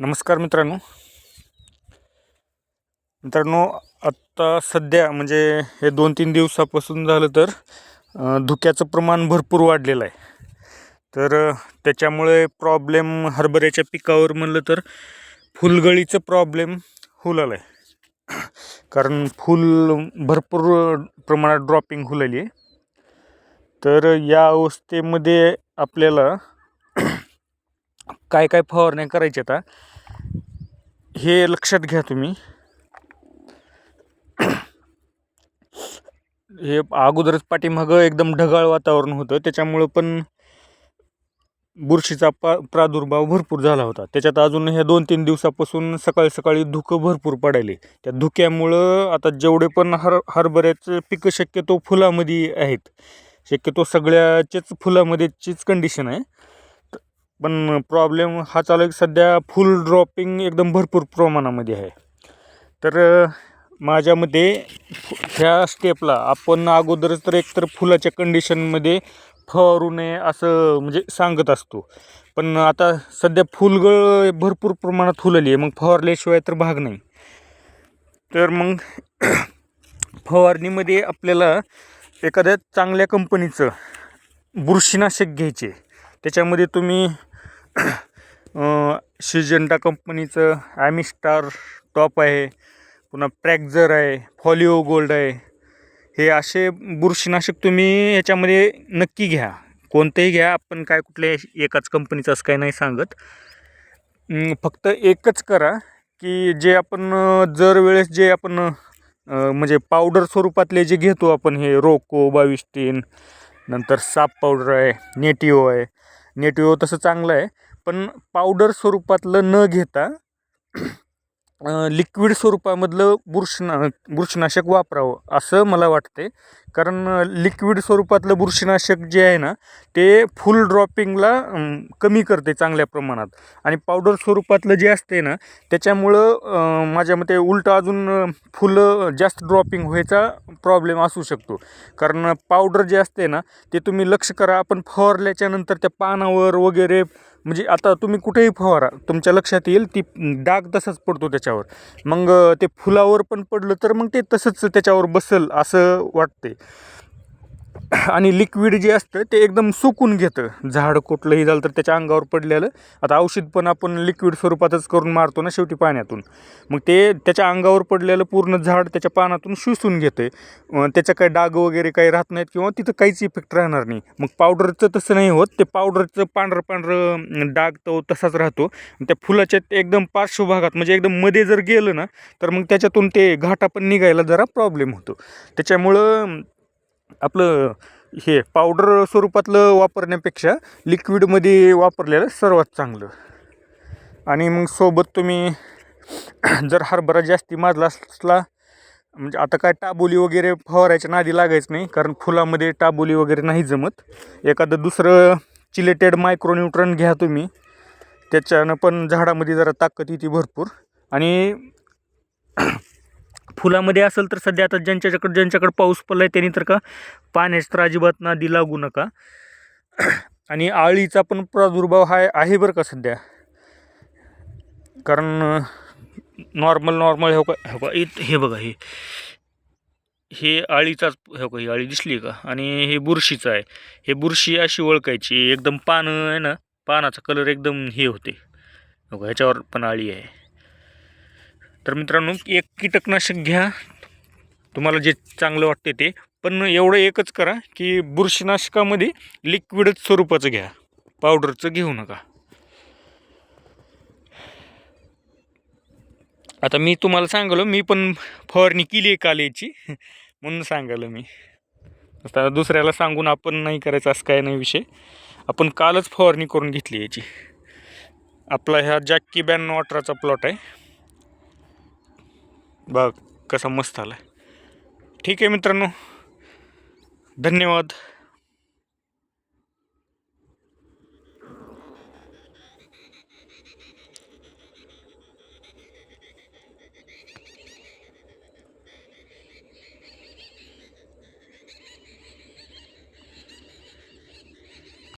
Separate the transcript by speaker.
Speaker 1: नमस्कार मित्रांनो. मित्रांनो आत्ता सध्या म्हणजे हे दोन तीन दिवसापासून झालं तर धुक्याचं प्रमाण भरपूर वाढलेलं आहे. तर त्याच्यामुळे प्रॉब्लेम हरभऱ्याच्या पिकावर म्हणलं तर फुलगळीचं प्रॉब्लेम होऊ लागला आहे कारण फुल भरपूर प्रमाणात ड्रॉपिंग होलेली आहे. तर या अवस्थेमध्ये आपल्याला काय काय फवारण्या करायच्या आता हे? लक्षात घ्या तुम्ही. हे अगोदरच पाठीमागं एकदम ढगाळ वातावरण होतं. त्याच्यामुळं पण बुरशीचा पा प्रादुर्भाव भरपूर झाला होता. त्याच्यात अजून ह्या दोन तीन दिवसापासून सकाळी सकाळी धुकं भरपूर पडायले. त्या धुक्यामुळं आता जेवढे पण हर हरभऱ्याचं पिकं शक्यतो फुलामध्ये आहेत. शक्यतो सगळ्याचेच फुलामध्येचीच कंडिशन आहे. पण प्रॉब्लेम हा चालू आहे की सध्या फुल ड्रॉपिंग एकदम भरपूर प्रमाणामध्ये आहे. तर माझ्या मते ह्या स्टेपला आपण अगोदरच तर एकतर फुलाच्या कंडिशनमध्ये फवारू नये असं म्हणजे सांगत असतो. पण आता सध्या फुलगळ भरपूर प्रमाणात फुलली आहे मग फवारल्याशिवाय तर भाग नाही. तर मग फवारणीमध्ये आपल्याला एखाद्या चांगल्या कंपनीचं बुरशीनाशक घ्यायचे. त्याच्यामध्ये तुम्ही सिजंटा कंपनीचं ॲमिस्टार टॉप आहे. पुन्हा प्रॅक्झर आहे. फॉलिओ गोल्ड आहे. हे असे बुरशीनाशक तुम्ही याच्यामध्ये नक्की घ्या. कोणतेही घ्या. आपण काय कुठल्या एकाच कंपनीचं असं काही नाही सांगत. फक्त एकच करा की जे आपण जर वेळेस जे आपण म्हणजे पावडर स्वरूपातले जे घेतो आपण हे रोको बावीस टीन नंतर साप पावडर आहे नेटिओ आहे. नेटिओ तसं चांगलं आहे. पण पावडर स्वरूपातलं न घेता लिक्विड स्वरूपामधलं बुरशना बुरशीनाशक वापरावं असं मला वाटते कारण लिक्विड स्वरूपातलं बुरशीनाशक जे आहे ना ते फुल ड्रॉपिंगला कमी करते चांगल्या प्रमाणात. आणि पावडर स्वरूपातलं जे असते ना त्याच्यामुळं माझ्या मते उलटं अजून फुलं जास्त ड्रॉपिंग व्हायचा प्रॉब्लेम असू शकतो. कारण पावडर जे असते ना ते तुम्ही लक्ष करा आपण फवारल्याच्यानंतर त्या पानावर वगैरे म्हणजे आता तुम्ही कुठेही फवारा तुमच्या लक्षात येईल ती डाग तसाच पडतो त्याच्यावर. मग ते फुलावर पण पडलं तर मग ते तसंच त्याच्यावर बसल असं वाटते आणि लिक्विड जे असतं ते एकदम सुकून घेतं. झाड कुठलंही झालं तर त्याच्या अंगावर पडलेलं. आता औषध पण आपण लिक्विड स्वरूपातच करून मारतो ना शेवटी पाण्यातून. मग ते त्याच्या अंगावर पडलेलं पूर्ण झाड त्याच्या पानातून शुसून घेते त्याच्या काही डाग वगैरे काही राहत नाहीत किंवा तिथं काहीच इफेक्ट राहणार नाही. मग पावडरचं तसं नाही होत. ते पावडरचं पांढरं पांढरं डाग तो तसाच राहतो. त्या फुलाच्या एकदम पार्श्वभागात म्हणजे एकदम मध्ये जर गेलं ना तर मग त्याच्यातून ते घाटा पण निघायला जरा प्रॉब्लेम होतो. त्याच्यामुळं आपलं हे पावडर स्वरूपातलं वापरण्यापेक्षा लिक्विडमध्ये वापरलेलं सर्वात चांगलं. आणि मग सोबत तुम्ही जर हरभरा जास्ती माजला असला म्हणजे आता काय टाबोली वगैरे फवारायच्या नादी लागायचं नाही कारण फुलामध्ये टाबोली वगैरे नाही जमत. एखादं दुसरं चिलेटेड मायक्रोन्यूट्रन घ्या तुम्ही. त्याच्यानं पण झाडामध्ये जरा ताकद येते भरपूर. आणि फुलामध्ये असेल तर सध्या आता ज्यांच्याकडे ज्यांच्याकडे पाऊस पडला आहे त्यांनी तर का पाण्याची तर अजिबात नादी लागू नका. आणि आळीचा पण प्रादुर्भाव हा आहे बरं का सध्या. कारण नॉर्मल नॉर्मल हो का हो का हे बघा हे हे आळीचाच हो का ही आळी दिसली का? आणि हे बुरशीचं आहे. हे बुरशी अशी ओळखायची एकदम पानं आहे ना पानाचा कलर एकदम हे होते. हो का, ह्याच्यावर पण आळी आहे. तर मित्रांनो एक कीटकनाशक घ्या. तुम्हाला जे चांगलं वाटते ते. पण एवढं एकच करा की बुरशीनाशकामध्ये लिक्विडच स्वरूपाचं घ्या. पावडरचं घेऊ नका. आता मी तुम्हाला सांगलो मी पण फवारणी केली आहे काल याची म्हणून सांगायला मी. आता दुसऱ्याला सांगून आपण नाही करायचं असं काय नाही विषय. आपण कालच फवारणी करून घेतली याची. आपला ह्या जॅक्की बॅन वॉटराचा प्लॉट आहे. बघ कसा मस्त आला ठीक आहे मित्रांनो. धन्यवाद.